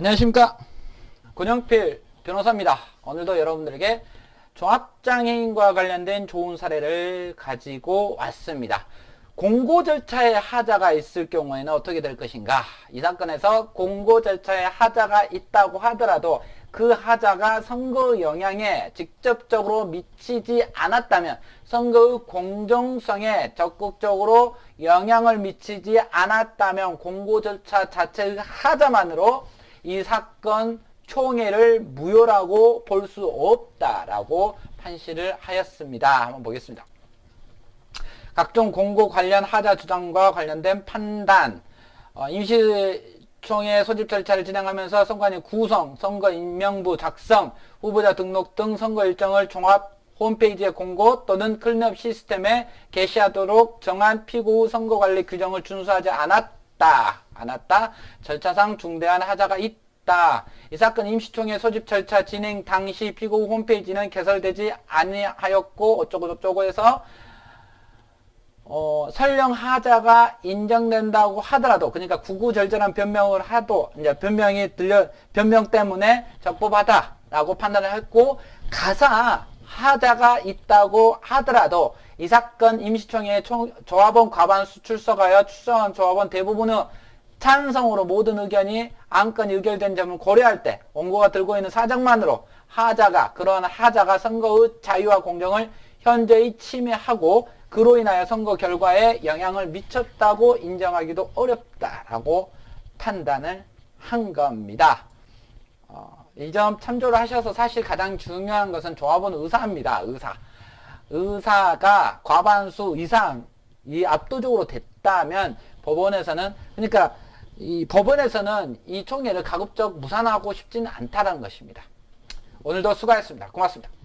안녕하십니까? 권영필 변호사입니다. 오늘도 여러분들에게 종합장애인과 관련된 좋은 사례를 가지고 왔습니다. 공고 절차에 하자가 있을 경우에는 어떻게 될 것인가? 이 사건에서 공고 절차에 하자가 있다고 하더라도 그 하자가 선거 영향에 직접적으로 미치지 않았다면 선거의 공정성에 적극적으로 영향을 미치지 않았다면 공고 절차 자체의 하자만으로 이 사건 총회를 무효라고 볼 수 없다라고 판시를 하였습니다. 한번 보겠습니다. 각종 공고 관련 하자 주장과 관련된 판단, 어, 임시총회 소집 절차를 진행하면서 선관위 구성, 선거 임명부 작성, 후보자 등록 등 선거 일정을 종합 홈페이지에 공고 또는 클린업 시스템에 게시하도록 정한 피고 후 선거관리 규정을 준수하지 않았다. 않았다. 절차상 중대한 하자가 있다. 이 사건 임시총회 소집 절차 진행 당시 피고 후 홈페이지는 개설되지 아니하였고 어쩌고 저쩌고 해서 어, 설령 하자가 인정된다고 하더라도, 그러니까 구구절절한 변명을 하도, 이제 변명이 들려, 변명 때문에 적법하다라고 판단을 했고, 가사 하자가 있다고 하더라도, 이 사건 임시총회 총, 조합원 과반 수 출석하여 출석한 조합원 대부분의 찬성으로 모든 의견이 안건이 의결된 점을 고려할 때, 원고가 들고 있는 사정만으로 하자가, 그러한 하자가 선거의 자유와 공정을 현재의 침해하고 그로 인하여 선거 결과에 영향을 미쳤다고 인정하기도 어렵다라고 판단을 한 겁니다. 어, 이 점 참조를 하셔서 사실 가장 중요한 것은 조합원 의사입니다. 의사. 의사가 과반수 이상 이 압도적으로 됐다면 법원에서는 그러니까 이 법원에서는 이 총회를 가급적 무산하고 싶지는 않다는 것입니다. 오늘도 수고하셨습니다. 고맙습니다.